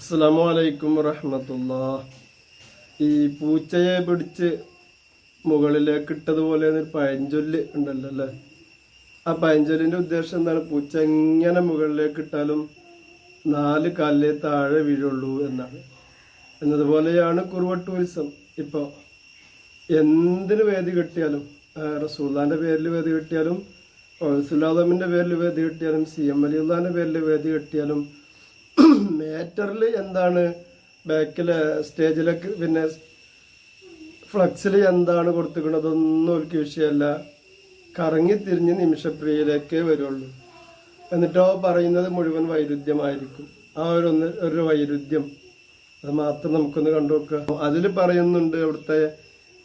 അസ്സലാമു അലൈക്കും വറഹമത്തുള്ള ഈ പൂച്ചയെ പിടിച്ച് മുകളിലേക്ക് ഇട്ടതുപോലെ ഒരു പഴഞ്ചൊല്ല് ഉണ്ടല്ലോ അല്ലേ? ആ പഴഞ്ചൊല്ലിന്റെ ഉദ്ദേശം എന്താണ്? പൂച്ച എങ്ങനെ മുകളിലേക്ക് ഇട്ടാലും നാല് കാലിലേ താഴെ വീഴുള്ളൂ എന്നാണ്. എന്നതുപോലെയാണ് കുറുവ ടൂറിസം ഇപ്പോൾ എന്തിന് വേദി കിട്ടിയാലും റസൂല്ലാന്റെ പേരിൽ വേദി കിട്ടിയാലും സുലാദമിന്റെ പേരിൽ വേദി കിട്ടിയാലും സി എം അലിയുള്ളാന്റെ പേരിൽ വേദി കിട്ടിയാലും മേറ്ററിൽ എന്താണ് ബാക്കിൽ സ്റ്റേജിലേക്ക് പിന്നെ ഫ്ലക്സിൽ എന്താണ് കൊടുത്തിരിക്കുന്നതൊന്നും ഒരു വിഷയമല്ല. കറങ്ങി തിരിഞ്ഞ് നിമിഷപ്രിയയിലേക്കേ വരുള്ളൂ. എന്നിട്ടോ പറയുന്നത് മുഴുവൻ വൈരുദ്ധ്യമായിരിക്കും. ആ ഒരു ഒന്ന് ഒരു വൈരുദ്ധ്യം. അത് മാത്രം നമുക്കൊന്ന് കണ്ടു നോക്കുക. അതിൽ പറയുന്നുണ്ട് അവിടുത്തെ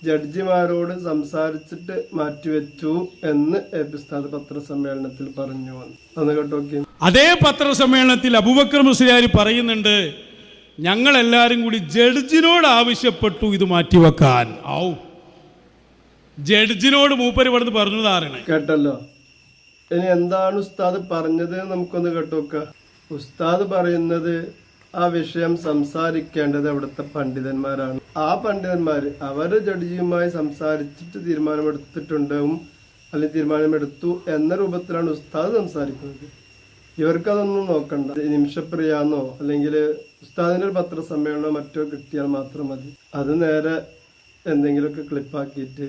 ജഡ്ജിമാരോട് സംസാരിച്ചിട്ട് മാറ്റിവെച്ചു എന്ന് എപ്പിസ്ഥാന പത്രസമ്മേളനത്തിൽ പറഞ്ഞു വന്നു. അന്ന് കേട്ടോ നോക്കി അതേ പത്രസമ്മേളനത്തിൽ അബൂബക്കർ മുസ്ലിയാർ പറയുന്നുണ്ട് ഞങ്ങളെല്ലാവരും കൂടി ജഡ്ജിനോട് ആവശ്യപ്പെട്ടു ഇത് മാറ്റിവെക്കാൻ. ഔ. ജഡ്ജിനോട് മൂപ്പര് ഇവിടുന്ന് പറഞ്ഞു താരണേ കേട്ടല്ലോ. ഇനി എന്താണ് ഉസ്താദ് പറഞ്ഞത് നമുക്കൊന്ന് കേട്ടോക്ക. ഉസ്താദ് പറയുന്നത് ആ വിഷയം സംസാരിക്കേണ്ടത് അവിടുത്തെ പണ്ഡിതന്മാരാണ്. ആ പണ്ഡിതന്മാർ അവർ ജഡ്ജിയുമായി സംസാരിച്ചിട്ട് തീരുമാനമെടുത്തിട്ടുണ്ടാവും അല്ലെങ്കിൽ തീരുമാനമെടുത്തു എന്ന രൂപത്തിലാണ് ഉസ്താദ് സംസാരിക്കുന്നത്. ഇവർക്കതൊന്നും നോക്കണ്ട. നിമിഷപ്രിയാന്നോ അല്ലെങ്കിൽ ഉസ്താദിന്റെ ഒരു പത്രസമ്മേളനമോ മറ്റോ കിട്ടിയാൽ മാത്രം മതി. അത് നേരെ എന്തെങ്കിലുമൊക്കെ ക്ലിപ്പാക്കിയിട്ട്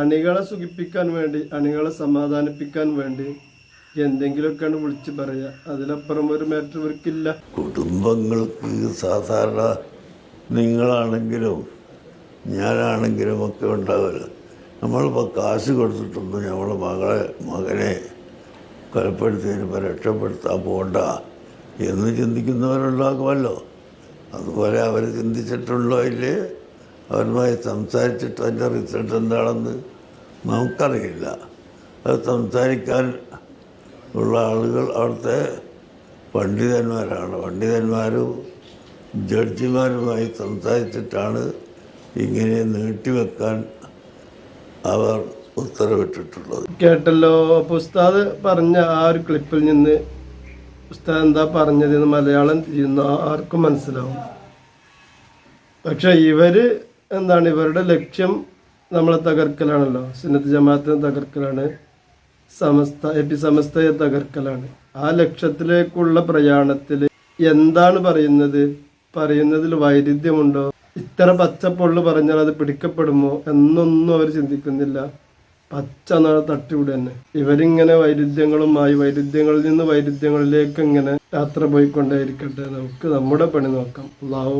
അണികളെ സുഖിപ്പിക്കാൻ വേണ്ടി അണികളെ സമാധാനിപ്പിക്കാൻ വേണ്ടി എന്തെങ്കിലുമൊക്കെയാണ് വിളിച്ച് പറയുക. അതിലപ്പുറം ഒരു മാറ്റർ ഇവർക്കില്ല. കുടുംബങ്ങൾക്ക് സാധാരണ നിങ്ങളാണെങ്കിലും ഞാനാണെങ്കിലും ഒക്കെ ഉണ്ടാവില്ല. നമ്മളിപ്പോൾ കാശ് കൊടുത്തിട്ടുണ്ട് നമ്മളെ മകളെ മകനെ കൊലപ്പെടുത്തി വരുമ്പോൾ രക്ഷപ്പെടുത്താൻ പോണ്ട എന്ന് ചിന്തിക്കുന്നവരുണ്ടാകുമല്ലോ. അതുപോലെ അവർ ചിന്തിച്ചിട്ടുണ്ടോ ഇല്ലേ? അവരുമായി സംസാരിച്ചിട്ട് അതിന്റെ റിസൾട്ട് എന്താണെന്ന് നമുക്കറിയില്ല. അത് സംസാരിക്കാൻ ഉള്ള ആളുകൾ അവിടുത്തെ പണ്ഡിതന്മാരാണ്. പണ്ഡിതന്മാരും ജഡ്ജിമാരുമായി സംസാരിച്ചിട്ടാണ് ഇങ്ങനെ നീട്ടിവെക്കാൻ അവർ ഉത്തരവിട്ടിട്ടുള്ളത്. കേട്ടല്ലോ. അപ്പൊ ഉസ്താദ് പറഞ്ഞ ആ ഒരു ക്ലിപ്പിൽ നിന്ന് ഉസ്താദ് എന്താ പറഞ്ഞതെന്ന് മലയാളം ചെയ്യുന്ന ആർക്കും മനസ്സിലാവും. പക്ഷെ ഇവർ എന്താണ്? ഇവരുടെ ലക്ഷ്യം നമ്മളെ തകർക്കലാണല്ലോ. സുന്നത്ത് ജമാഅത്തിനെ തകർക്കലാണ്. സമസ്ത എപി സമസ്തയെ തകർക്കലാണ്. ആ ലക്ഷ്യത്തിലേക്കുള്ള പ്രയാണത്തിൽ എന്താണ് പറയുന്നത്? പറയുന്നതിൽ വൈരുദ്ധ്യമുണ്ടോ? ഇത്ര പച്ചപ്പൊള്ളു പറഞ്ഞാൽ അത് പിടിക്കപ്പെടുമോ എന്നൊന്നും അവർ ചിന്തിക്കുന്നില്ല. പച്ച തട്ടിവിടെ തന്നെ ഇവരിങ്ങനെ വൈരുദ്ധ്യങ്ങളുമായി വൈരുദ്ധ്യങ്ങളിൽ നിന്ന് വൈരുദ്ധ്യങ്ങളിലേക്ക് ഇങ്ങനെ യാത്ര പോയിക്കൊണ്ടേയിരിക്കട്ടെ. നമുക്ക് നമ്മുടെ പണി നോക്കാം. അള്ളാഹു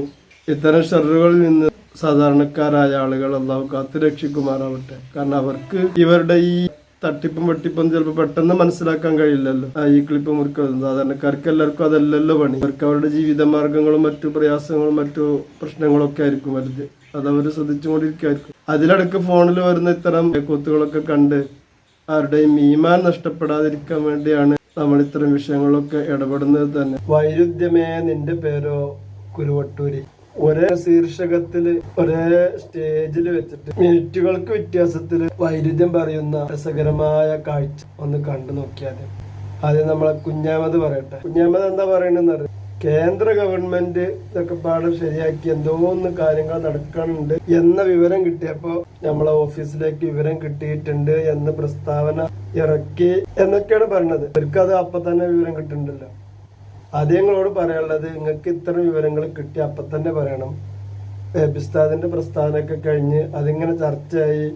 ഇത്തരം ഷെറുകളിൽ നിന്ന് സാധാരണക്കാരായ ആളുകൾ അള്ളാഹു കാത്തു രക്ഷിക്കുമാറാവട്ടെ. കാരണം അവർക്ക് ഇവരുടെ ഈ തട്ടിപ്പും വെട്ടിപ്പും ചിലപ്പോൾ പെട്ടെന്ന് മനസ്സിലാക്കാൻ കഴിയില്ലല്ലോ. ഈ ക്ലിപ്പ് മുറിക്കുന്നത് സാധാരണക്കാർക്ക് എല്ലാവർക്കും അതല്ലല്ലോ പണി. അവർക്ക് അവരുടെ ജീവിത മാർഗങ്ങളും മറ്റു പ്രയാസങ്ങളും മറ്റു പ്രശ്നങ്ങളൊക്കെ ആയിരിക്കും വലുത്. അതവർ ശ്രദ്ധിച്ചുകൊണ്ടിരിക്കുമായിരിക്കും അതിലടക്ക് ഫോണിൽ വരുന്ന ഇത്തരം കൊത്തുകളൊക്കെ കണ്ട് ആരുടെയും മീമാൻ നഷ്ടപ്പെടാതിരിക്കാൻ വേണ്ടിയാണ് നമ്മൾ ഇത്തരം വിഷയങ്ങളൊക്കെ ഇടപെടുന്നത് തന്നെ. വൈരുദ്ധ്യമേ നിന്റെ പേരോ കുരുവട്ടൂരി. ഒരേ ശീർഷകത്തിൽ ഒരേ സ്റ്റേജിൽ വെച്ചിട്ട് മിനിറ്റുകൾക്ക് വ്യത്യാസത്തിൽ വൈരുദ്ധ്യം പറയുന്ന രസകരമായ കാഴ്ച ഒന്ന് കണ്ടു നോക്കിയാൽ ആദ്യം നമ്മളെ കുഞ്ഞാമത് പറയട്ടെ. കുഞ്ഞാമത് എന്താ പറയണെന്ന് അറിയാം? കേന്ദ്ര ഗവൺമെന്റ് ഇതൊക്കെ പാടെ ശരിയാക്കി എന്തോ ഒന്ന് കാര്യങ്ങൾ നടക്കാനുണ്ട് എന്ന വിവരം കിട്ടിയപ്പോ നമ്മളെ ഓഫീസിലേക്ക് വിവരം കിട്ടിയിട്ടുണ്ട് എന്ന പ്രസ്താവന ഇറക്കി എന്നൊക്കെയാണ് പറഞ്ഞത്. അവർക്ക് അത് അപ്പൊ തന്നെ വിവരം കിട്ടുന്നുണ്ടല്ലോ. അത് ഞങ്ങളോട് പറയാനുള്ളത് നിങ്ങൾക്ക് ഇത്തരം വിവരങ്ങൾ കിട്ടി അപ്പൊ തന്നെ പറയണം. ബിസ്താദിന്റെ പ്രസ്താവനയൊക്കെ കഴിഞ്ഞ് അതിങ്ങനെ ചർച്ചയായി.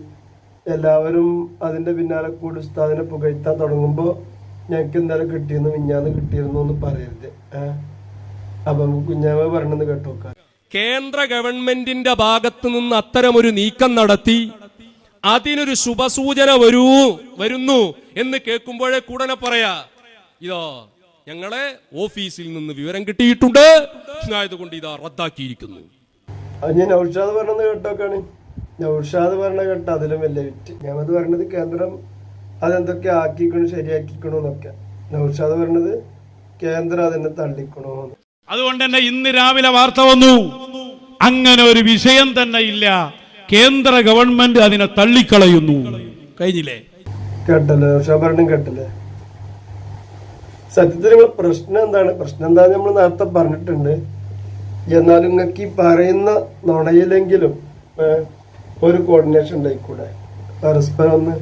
എല്ലാവരും അതിന്റെ പിന്നാലെ കൂടി ഉസ്താദിനെ പുകഴ്ത്താൻ തുടങ്ങുമ്പോൾ ഞങ്ങൾക്ക് എന്തായാലും കിട്ടിയിരുന്നു മിഞ്ഞാന്ന് കിട്ടിയിരുന്നു എന്ന് പറയരുത്. ഏഹ്? അപ്പൊ കുഞ്ഞാമ പറഞ്ഞത് കേട്ടോക്കാം കേന്ദ്ര ഗവൺമെന്റിന്റെ ഭാഗത്തു നിന്ന് അത്തരമൊരു നീക്കം നടത്തി അതിനൊരു ശുഭസൂചന വരൂ വരുന്നു എന്ന് കേൾക്കുമ്പോഴേ കൂടനെ പറയാ ഇതോ ഞങ്ങളെ ഓഫീസിൽ നിന്ന് വിവരം കിട്ടിയിട്ടുണ്ട്. ആയതുകൊണ്ട് ഇതാ റദ്ദാക്കിയിരിക്കുന്നു. അത് ഞാൻ പറഞ്ഞത് കേട്ടോക്കാണ്. നൗഷാദ് പറഞ്ഞ കേട്ട അതിലും വലിയ വിറ്റ്. ഞാനത് പറഞ്ഞത് കേന്ദ്രം അതെന്തൊക്കെ ആക്കിക്കണു ശരിയാക്കിക്കണു എന്നൊക്കെ. നൗഷാദ് പറഞ്ഞത് കേന്ദ്രം അതിനെ തള്ളിക്കണോ എന്ന്. അതുകൊണ്ട് തന്നെ ഇന്ന് രാവിലെ വാർത്ത വന്നു. അങ്ങനെ ഒരു വിഷയം തന്നെ ഇല്ല. കേന്ദ്ര ഗവൺമെന്റ് അതിനെ തള്ളിക്കളയുന്നു. കഴിഞ്ഞില്ലേ? കേട്ടല്ലേ ശബരണം കേട്ടല്ലേ. സത്യത്തിൽ നമ്മളെ പ്രശ്നം എന്താണ്? പ്രശ്നം എന്താണെന്ന് നമ്മൾ നേരത്തെ പറഞ്ഞിട്ടുണ്ട്. എന്നാലും നിങ്ങൾക്ക് ഈ പറയുന്ന നുണയിലെങ്കിലും ഒരു കോർഡിനേഷൻ ഉണ്ടായിക്കൂടെ? പരസ്പരം ഒന്ന്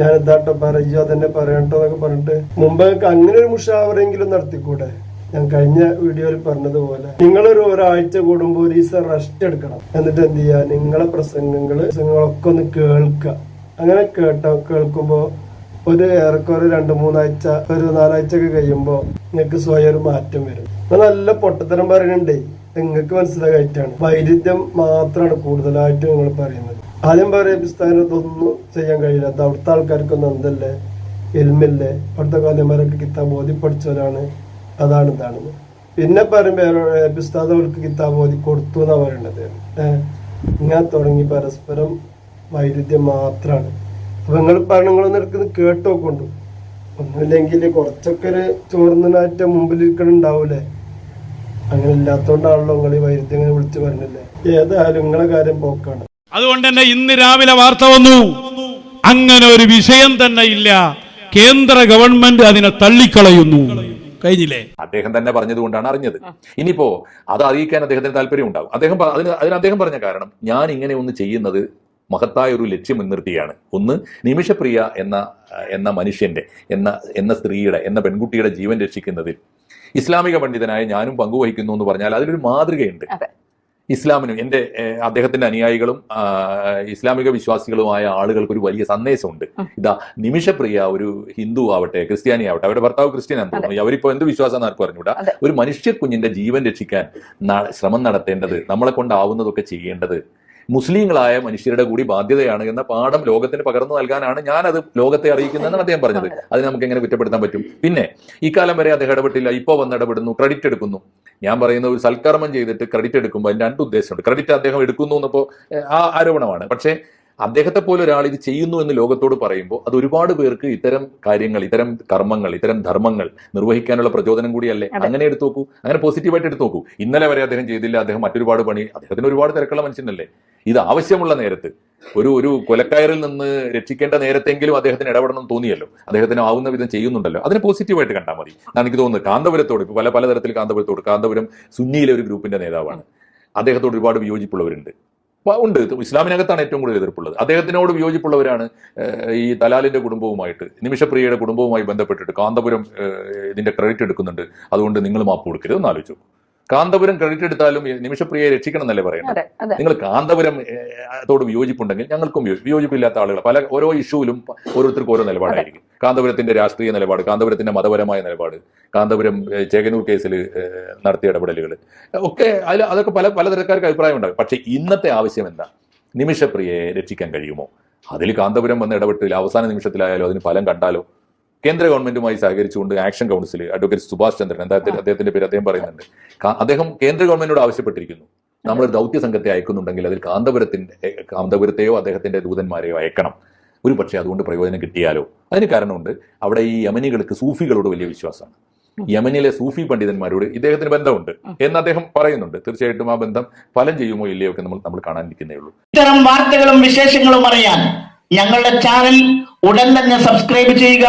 ഞാൻ എന്താട്ടോ പറയോ അതന്നെ പറയട്ടോ എന്നൊക്കെ പറഞ്ഞിട്ട് മുമ്പ് അങ്ങനെ ഒരു മുഷാവറെങ്കിലും നടത്തിക്കൂടെ? ഞാൻ കഴിഞ്ഞ വീഡിയോയിൽ പറഞ്ഞതുപോലെ നിങ്ങളൊരു ഒരാഴ്ച കൂടുമ്പോൾ ഒരു ദിവസം റെസ്റ്റ് എടുക്കണം. എന്നിട്ട് എന്ത് ചെയ്യുക? നിങ്ങളെ പ്രസംഗങ്ങൾ പ്രസംഗങ്ങളൊക്കെ ഒന്ന് കേൾക്കുക. അങ്ങനെ കേട്ട കേൾക്കുമ്പോൾ ഒരു ഏറെക്കുറെ രണ്ട് മൂന്നാഴ്ച ഒരു നാലാഴ്ച ഒക്കെ കഴിയുമ്പോ നിങ്ങൾക്ക് സ്വയം ഒരു മാറ്റം വരും. നല്ല പൊട്ടത്തരം പറയുന്നുണ്ട്. നിങ്ങൾക്ക് മനസ്സിലാക്കായിട്ടാണ് വൈരുദ്ധ്യം മാത്രമാണ് കൂടുതലായിട്ട് നിങ്ങൾ പറയുന്നത്. ആദ്യം പറയാ പുസ്തകത്തൊന്നും ചെയ്യാൻ കഴിയില്ല. അവിടുത്തെ ആൾക്കാർക്കൊന്നും എന്തല്ലേ? എൽമില്ലേ? അവിടുത്തെ കാലന്മാരൊക്കെ കിത്താബ് ഓതി പഠിച്ചവരാണ് അതാണ് ഇതാണെന്ന് പിന്നെ പറയുമ്പോ പുസ്തകം അവർക്ക് കിതാബ് ഓതി കൊടുത്തു എന്നാ പറയണത്. ഇങ്ങനെ തുടങ്ങി പരസ്പരം വൈരുദ്ധ്യം മാത്രമാണ് അപ്പൊ നിങ്ങൾ പറഞ്ഞ നിങ്ങളൊന്ന് കേട്ടോ കേട്ടോക്കൊണ്ടു ഒന്നുമില്ലെങ്കിൽ കുറച്ചൊക്കെ ഒരു ചോർന്നനാറ്റ മുമ്പിൽ ഇരിക്കണുണ്ടാവൂലേ? അങ്ങനെ ഇല്ലാത്തോണ്ടാണല്ലോ നിങ്ങൾ ഈ വൈരുദ്ധ്യം ഇങ്ങനെ വിളിച്ചു പറഞ്ഞില്ലേ ഏതായാലും നിങ്ങളെ കാര്യം പോക്കാണ്. അതുകൊണ്ട് തന്നെ ഇന്ന് രാവിലെ വാർത്ത വന്നു. അങ്ങനെ ഒരു വിഷയം തന്നെ ഇല്ല. കേന്ദ്ര ഗവൺമെന്റ് അതിനെ തള്ളിക്കളയുന്നു. കഴിഞ്ഞില്ലേ? അദ്ദേഹം തന്നെ പറഞ്ഞതുകൊണ്ടാണ് അറിഞ്ഞത്. ഇനിയിപ്പോ അത് അറിയിക്കാൻ അദ്ദേഹത്തിന് താല്പര്യം ഉണ്ടാവും. അദ്ദേഹം അതിന് അതിന് അദ്ദേഹം പറഞ്ഞ കാരണം ഞാൻ ഇങ്ങനെ ഒന്ന് ചെയ്യുന്നത് മഹത്തായ ഒരു ലക്ഷ്യം മുൻനിർത്തിയാണ്. ഒന്ന് നിമിഷപ്രിയ എന്ന എന്ന മനുഷ്യന്റെ എന്ന എന്ന സ്ത്രീയുടെ എന്ന പെൺകുട്ടിയുടെ ജീവൻ രക്ഷിക്കുന്നതിൽ ഇസ്ലാമിക പണ്ഡിതനായ ഞാനും പങ്കുവഹിക്കുന്നു എന്ന് പറഞ്ഞാൽ അതിലൊരു മാതൃകയുണ്ട്. ഇസ്ലാമിനും എന്റെ അദ്ദേഹത്തിന്റെ അനുയായികളും ഇസ്ലാമിക വിശ്വാസികളുമായ ആളുകൾക്ക് ഒരു വലിയ സന്ദേശമുണ്ട്. ഇതാ നിമിഷപ്രിയ ഒരു ഹിന്ദു ആവട്ടെ ക്രിസ്ത്യാനി ആവട്ടെ അവരുടെ ഭർത്താവ് ക്രിസ്ത്യൻ ആണെന്ന് തോന്നുന്നു. അവരിപ്പോ എന്ത് വിശ്വാസം ആർക്കും അറിഞ്ഞൂടാ. ഒരു മനുഷ്യ കുഞ്ഞിന്റെ ജീവൻ രക്ഷിക്കാൻ ശ്രമം നടത്തേണ്ടത് നമ്മളെ കൊണ്ടാവുന്നതൊക്കെ ചെയ്യേണ്ടത് മുസ്ലിങ്ങളായ മനുഷ്യരുടെ കൂടി ബാധ്യതയാണ് എന്ന പാഠം ലോകത്തിന് പകർന്നു നൽകാനാണ് ഞാൻ അത് ലോകത്തെ അറിയിക്കുന്നതെന്ന് അദ്ദേഹം പറഞ്ഞത്. അതിന് നമുക്ക് എങ്ങനെ കുറ്റപ്പെടുത്താൻ പറ്റും? പിന്നെ ഇക്കാലം വരെ അദ്ദേഹം ഇടപെട്ടില്ല ഇപ്പോൾ വന്ന് ഇടപെടുന്നു ക്രെഡിറ്റ് എടുക്കുന്നു. ഞാൻ പറയുന്ന ഒരു സൽക്കർമ്മം ചെയ്തിട്ട് ക്രെഡിറ്റ് എടുക്കുമ്പോൾ അതിന് രണ്ട് ഉദ്ദേശമുണ്ട്. ക്രെഡിറ്റ് അദ്ദേഹം എടുക്കുന്നു എന്നപ്പോൾ ആ ആരോപണമാണ്. പക്ഷേ അദ്ദേഹത്തെ പോലെ ഒരാൾ ഇത് ചെയ്യുന്നു എന്ന് ലോകത്തോട് പറയുമ്പോൾ അത് ഒരുപാട് പേർക്ക് ഇത്തരം കാര്യങ്ങൾ ഇത്തരം കർമ്മങ്ങൾ ഇത്തരം ധർമ്മങ്ങൾ നിർവഹിക്കാനുള്ള പ്രചോദനം കൂടിയല്ലേ? അങ്ങനെ എടുത്തു നോക്കൂ അങ്ങനെ പോസിറ്റീവായിട്ട് എടുത്തു നോക്കൂ ഇന്നലെ വരെ അദ്ദേഹം ചെയ്തില്ല. അദ്ദേഹം മറ്റൊരുപാട് പണി അദ്ദേഹത്തിന് ഒരുപാട് തിരക്കുള്ള മനുഷ്യനല്ലേ? ഇത് ആവശ്യമുള്ള നേരത്ത്. ഒരു ഒരു കൊലക്കയറിൽ നിന്ന് രക്ഷിക്കേണ്ട നേരത്തെങ്കിലും അദ്ദേഹത്തിന് ഇടപെടണം തോന്നിയല്ലോ. അദ്ദേഹത്തിന് ആവുന്ന വിധം ചെയ്യുന്നുണ്ടല്ലോ. അതിനെ പോസിറ്റീവായിട്ട് കണ്ടാൽ മതി. എനിക്ക് തോന്നുന്നത് കാന്തപുരത്തോട് ഇപ്പൊ പല പലതരത്തിൽ കാന്തപുരത്തോട്. കാന്തപുരം സുന്നിയിലെ ഒരു ഗ്രൂപ്പിന്റെ നേതാവാണ്. അദ്ദേഹത്തോട് ഒരുപാട് വിയോജിപ്പുള്ളവരുണ്ട്. ഉണ്ട്. ഇസ്ലാമിനകത്താണ് ഏറ്റവും കൂടുതൽ എതിർപ്പുള്ളത്. അദ്ദേഹത്തിനോട് വിയോജിപ്പുള്ളവരാണ് ഈ തലാലിന്റെ കുടുംബവുമായിട്ട് നിമിഷപ്രിയയുടെ കുടുംബവുമായി ബന്ധപ്പെട്ടിട്ട് കാന്തപുരം ഇതിന്റെ ക്രെഡിറ്റ് എടുക്കുന്നുണ്ട്. അതുകൊണ്ട് നിങ്ങൾ മാപ്പ് കൊടുക്കരുത്. എന്ന് ആലോചിച്ചു കാന്തപുരം ക്രെഡിറ്റ് എടുത്താലും നിമിഷപ്രിയയെ രക്ഷിക്കണം എന്നല്ലേ പറയുന്നത് നിങ്ങൾ കാന്തപുരം തോടും യോജിപ്പുണ്ടെങ്കിൽ വിയോജിപ്പുണ്ടെങ്കിൽ ഞങ്ങൾക്കും വിയോ- വിയോജിപ്പില്ലാത്ത ആളുകൾ പല ഓരോ ഇഷ്യൂവിലും ഓരോരുത്തർക്കും ഓരോ നിലപാടായിരിക്കും. കാന്തപുരത്തിന്റെ രാഷ്ട്രീയ നിലപാട് കാന്തപുരത്തിന്റെ മതപരമായ നിലപാട് കാന്തപുരം ചേകനൂർ കേസിൽ നടത്തിയ ഇടപെടലുകൾ ഒക്കെ അതിൽ അതൊക്കെ പല പലതരക്കാർക്ക് അഭിപ്രായം ഉണ്ടാകും. പക്ഷേ ഇന്നത്തെ ആവശ്യം എന്താ? നിമിഷപ്രിയയെ രക്ഷിക്കാൻ കഴിയുമോ? അതിൽ കാന്തപുരം വന്ന ഇടപെട്ടില്ല അവസാന നിമിഷത്തിലായാലോ അതിന് ഫലം കണ്ടാലോ? കേന്ദ്ര ഗവൺമെന്റുമായി സഹകരിച്ചുകൊണ്ട് action council advocate Subhash Chandran അദ്ദേഹത്തിന്റെ അദ്ദേഹത്തിന്റെ പേര് അദ്ദേഹം പറയുന്നുണ്ട്. അദ്ദേഹം കേന്ദ്ര ഗവൺമെന്റിനോട് ആവശ്യപ്പെട്ടിരിക്കുന്നു. നമ്മൾ ദൗത്യ സംഘത്തെ അയക്കുന്നുണ്ടെങ്കിൽ അതിൽ കാന്തപുരത്തിന്റെ കാന്തപുരത്തെയോ അദ്ദേഹത്തിന്റെ ദൂതന്മാരെയോ അയക്കണം. ഒരു പക്ഷേ അതുകൊണ്ട് പ്രയോജനം കിട്ടിയാലോ? അതിന് കാരണമുണ്ട് അവിടെ ഈ യമനികൾക്ക് സൂഫികളോട് വലിയ വിശ്വാസമാണ്. യമനിലെ സൂഫി പണ്ഡിതന്മാരോട് ഇദ്ദേഹത്തിന് ബന്ധമുണ്ട് എന്ന് അദ്ദേഹം പറയുന്നുണ്ട്. തീർച്ചയായിട്ടും ആ ബന്ധം ഫലം ചെയ്യുമോ ഇല്ലയോ ഒക്കെ നമ്മൾ നമ്മൾ കാണാനിരിക്കുന്നേ ഉള്ളൂ. ഇത്തരം വാർത്തകളും വിശേഷങ്ങളും അറിയാൻ ഞങ്ങളുടെ ചാനൽ ഉടൻ തന്നെ സബ്സ്ക്രൈബ് ചെയ്യുക.